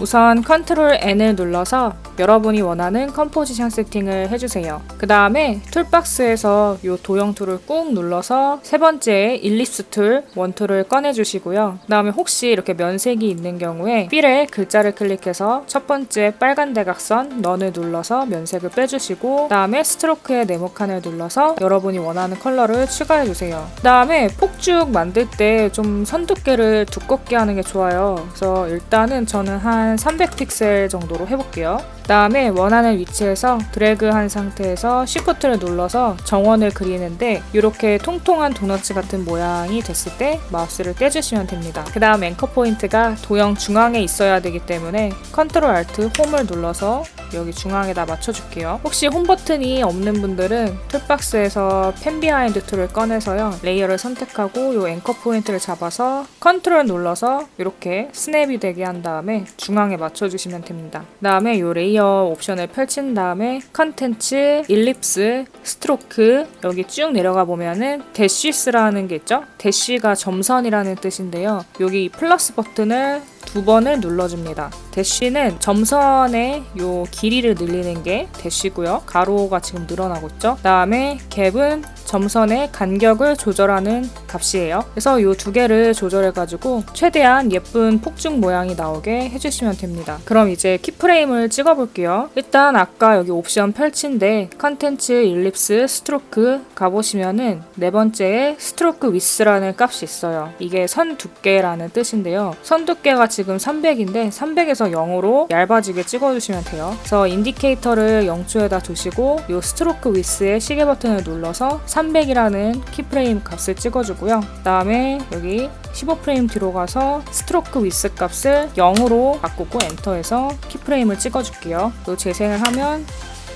우선 컨트롤 N을 눌러서 여러분이 원하는 컴포지션 세팅을 해주세요. 그 다음에 툴박스에서 이 도형 툴을 꾹 눌러서 세 번째 일립스 툴, 원툴을 꺼내주시고요. 그 다음에 혹시 이렇게 면색이 있는 경우에 필에 글자를 클릭해서 첫 번째 빨간 대각선 넌을 눌러서 면색을 빼주시고 그 다음에 스트로크의 네모칸을 눌러서 여러분이 원하는 컬러를 추가해주세요. 그 다음에 폭죽 만들 때 좀 선 두께를 두껍게 하는 게 좋아요. 그래서 일단은 저는 한 300픽셀 정도로 해볼게요. 그 다음에 원하는 위치에서 드래그한 상태에서 Shift를 눌러서 정원을 그리는데 이렇게 통통한 도너츠 같은 모양이 됐을 때 마우스를 떼주시면 됩니다. 그 다음 앵커 포인트가 도형 중앙에 있어야 되기 때문에 컨트롤 알트 홈을 눌러서 여기 중앙에다 맞춰줄게요. 혹시 홈 버튼이 없는 분들은 툴박스에서 펜 비하인드 툴을 꺼내서요 레이어를 선택하고 이 앵커 포인트를 잡아서 컨트롤 눌러서 이렇게 스냅이 되게 한 다음에 중앙에 맞춰주시면 됩니다. 그 다음에 이 레이어 옵션을 펼친 다음에 컨텐츠, 일립스, 스트로크 여기 쭉 내려가 보면은 대쉬스라는 게 있죠. 대쉬가 점선이라는 뜻인데요. 여기 플러스 버튼을 두 번을 눌러줍니다. 대쉬는 점선의 요 길이를 늘리는 게 대쉬고요. 가로가 지금 늘어나고 있죠. 그다음에 갭은 점선의 간격을 조절하는 값이에요. 그래서 이 두 개를 조절해가지고 최대한 예쁜 폭죽 모양이 나오게 해주시면 됩니다. 그럼 이제 키프레임을 찍어볼게요. 일단 아까 여기 옵션 펼친데 컨텐츠, 일립스, 스트로크 가보시면은 네 번째에 스트로크 위스라는 값이 있어요. 이게 선 두께라는 뜻인데요. 선 두께가 지금 300인데 300에서 0으로 얇아지게 찍어주시면 돼요. 그래서 인디케이터를 0초에다 두시고 이 스트로크 위스의 시계 버튼을 눌러서 300이라는 키프레임 값을 찍어주고요. 그 다음에 여기 15프레임 뒤로 가서 스트로크 위스 값을 0으로 바꾸고 엔터해서 키프레임을 찍어줄게요. 또 재생을 하면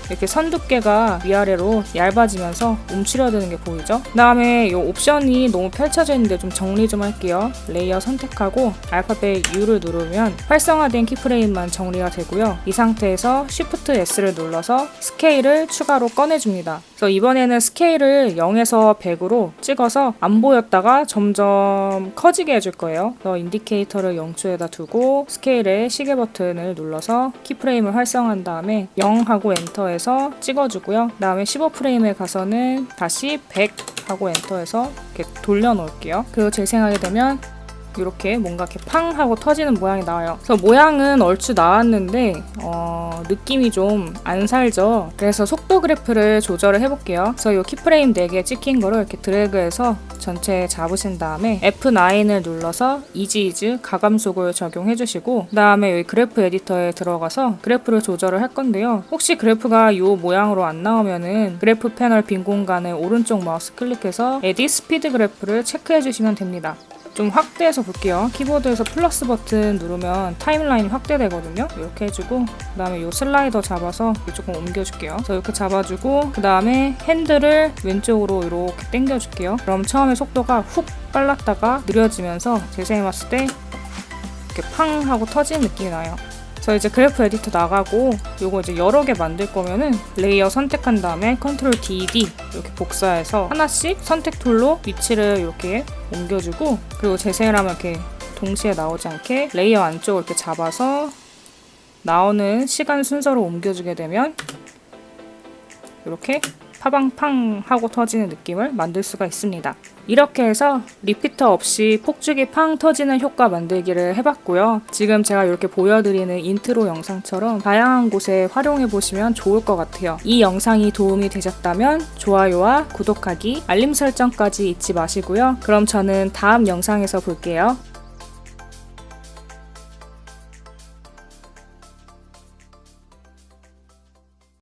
이렇게 선 두께가 위아래로 얇아지면서 움츠려드는 게 보이죠? 그 다음에 이 옵션이 너무 펼쳐져 있는데 좀 정리 좀 할게요. 레이어 선택하고 알파벳 U를 누르면 활성화된 키프레임만 정리가 되고요. 이 상태에서 Shift S를 눌러서 스케일을 추가로 꺼내줍니다. 그래서 이번에는 스케일을 0에서 100으로 찍어서 안 보였다가 점점 커지게 해줄 거예요. 그래서 인디케이터를 0초에다 두고 스케일의 시계 버튼을 눌러서 키프레임을 활성화한 다음에 0 하고 엔터해서 찍어주고요. 그 다음에 15프레임에 가서는 다시 100 하고 엔터해서 이렇게 돌려놓을게요. 그리고 재생하게 되면 이렇게 뭔가 이렇게 팡 하고 터지는 모양이 나와요. 그래서 모양은 얼추 나왔는데 어, 느낌이 좀 안 살죠. 그래서 속도 그래프를 조절을 해볼게요. 그래서 이 키프레임 4개 찍힌 거를 이렇게 드래그해서 전체 잡으신 다음에 F9을 눌러서 이지 이즈 가감속을 적용해 주시고 그 다음에 여기 그래프 에디터에 들어가서 그래프를 조절을 할 건데요. 혹시 그래프가 이 모양으로 안 나오면은 그래프 패널 빈 공간에 오른쪽 마우스 클릭해서 에디 스피드 그래프를 체크해 주시면 됩니다. 좀 확대해서 볼게요. 키보드에서 플러스 버튼 누르면 타임라인이 확대되거든요. 이렇게 해주고 그 다음에 이 슬라이더 잡아서 조금 옮겨줄게요. 그래서 이렇게 잡아주고 그 다음에 핸들을 왼쪽으로 이렇게 당겨줄게요. 그럼 처음에 속도가 훅 빨랐다가 느려지면서 재생해봤을 때 이렇게 팡 하고 터지는 느낌이 나요. 저 이제 그래프 에디터 나가고 요거 이제 여러 개 만들 거면은 레이어 선택한 다음에 컨트롤 DD 이렇게 복사해서 하나씩 선택 툴로 위치를 이렇게 옮겨주고 그리고 재생을 하면 이렇게 동시에 나오지 않게 레이어 안쪽을 이렇게 잡아서 나오는 시간 순서로 옮겨주게 되면 이렇게 파방팡 하고 터지는 느낌을 만들 수가 있습니다. 이렇게 해서 리피터 없이 폭죽이 팡 터지는 효과 만들기를 해봤고요. 지금 제가 이렇게 보여드리는 인트로 영상처럼 다양한 곳에 활용해 보시면 좋을 것 같아요. 이 영상이 도움이 되셨다면 좋아요와 구독하기, 알림 설정까지 잊지 마시고요. 그럼 저는 다음 영상에서 볼게요.